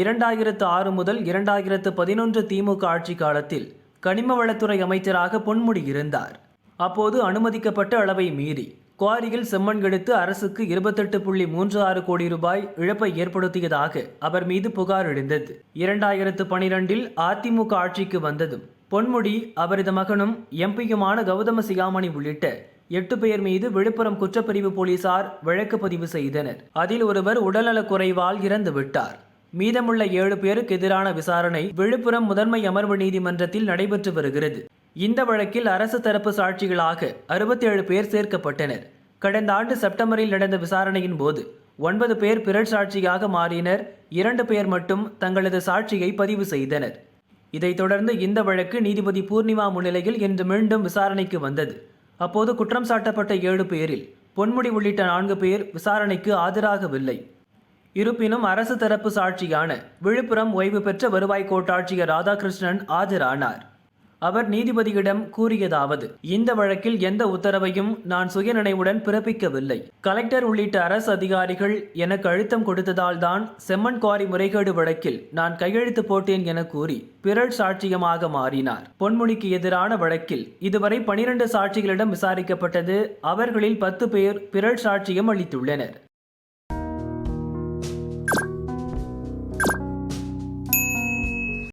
இரண்டாயிரத்து ஆறு முதல் இரண்டாயிரத்து பதினொன்று திமுக ஆட்சி காலத்தில் கனிம வளத்துறை அமைச்சராக பொன்முடி இருந்தார். அப்போது அனுமதிக்கப்பட்ட அளவை மீறி குவாரியில் செம்மண் எடுத்து அரசுக்கு இருபத்தெட்டு புள்ளி மூன்று ஆறு கோடி ரூபாய் இழப்பை ஏற்படுத்தியதாக அவர் மீது புகார் எழுந்தது. இரண்டாயிரத்து பனிரெண்டில் அதிமுக ஆட்சிக்கு வந்ததும் பொன்முடி அவரது மகனும் எம்பியுமான கௌதம சிகாமணி உள்ளிட்ட எட்டு பேர் மீது விழுப்புரம் குற்றப்பிரிவு போலீசார் வழக்கு பதிவு செய்தனர். அதில் ஒருவர் உடல்நலக் குறைவால் இறந்து விட்டார் மீதமுள்ள ஏழு பேருக்கு எதிரான விசாரணை விழுப்புரம் முதன்மை அமர்வு நீதிமன்றத்தில் நடைபெற்று வருகிறது. இந்த வழக்கில் அரசு தரப்பு சாட்சிகளாக அறுபத்தேழு பேர் சேர்க்கப்பட்டனர். கடந்த ஆண்டு செப்டம்பரில் நடந்த விசாரணையின் போது ஒன்பது பேர் பிறர் சாட்சியாக மாறினர். இரண்டு பேர் மட்டும் தங்களது சாட்சியை பதிவு செய்தனர். இதைத் தொடர்ந்து இந்த வழக்கு நீதிபதி பூர்ணிமா முன்னிலையில் இன்று மீண்டும் விசாரணைக்கு வந்தது. அப்போது குற்றம் சாட்டப்பட்ட ஏழு பேரில் பொன்முடி உள்ளிட்ட நான்கு பேர் விசாரணைக்கு ஆஜராகவில்லை. இருப்பினும் அரசு தரப்பு சாட்சியான விழுப்புரம் ஓய்வு பெற்ற வருவாய் கோட்டாட்சியர் ராதாகிருஷ்ணன் ஆஜரானார். அவர் நீதிபதியிடம் கூறியதாவது இந்த வழக்கில் எந்த உத்தரவையும் நான் சுயநினைவுடன் பிறப்பிக்கவில்லை. கலெக்டர் உள்ளிட்ட அரசு அதிகாரிகள் எனக்கு அழுத்தம் கொடுத்ததால் தான் செம்மன் குவாரி முறைகேடு வழக்கில் நான் கையெழுத்து போட்டேன் என கூறி பிறர் சாட்சியமாக மாறினார். பொன்முடிக்கு எதிரான வழக்கில் இதுவரை பனிரெண்டு சாட்சிகளிடம் விசாரிக்கப்பட்டது. அவர்களில் பத்து பேர் பிறர் சாட்சியம் அளித்துள்ளனர்.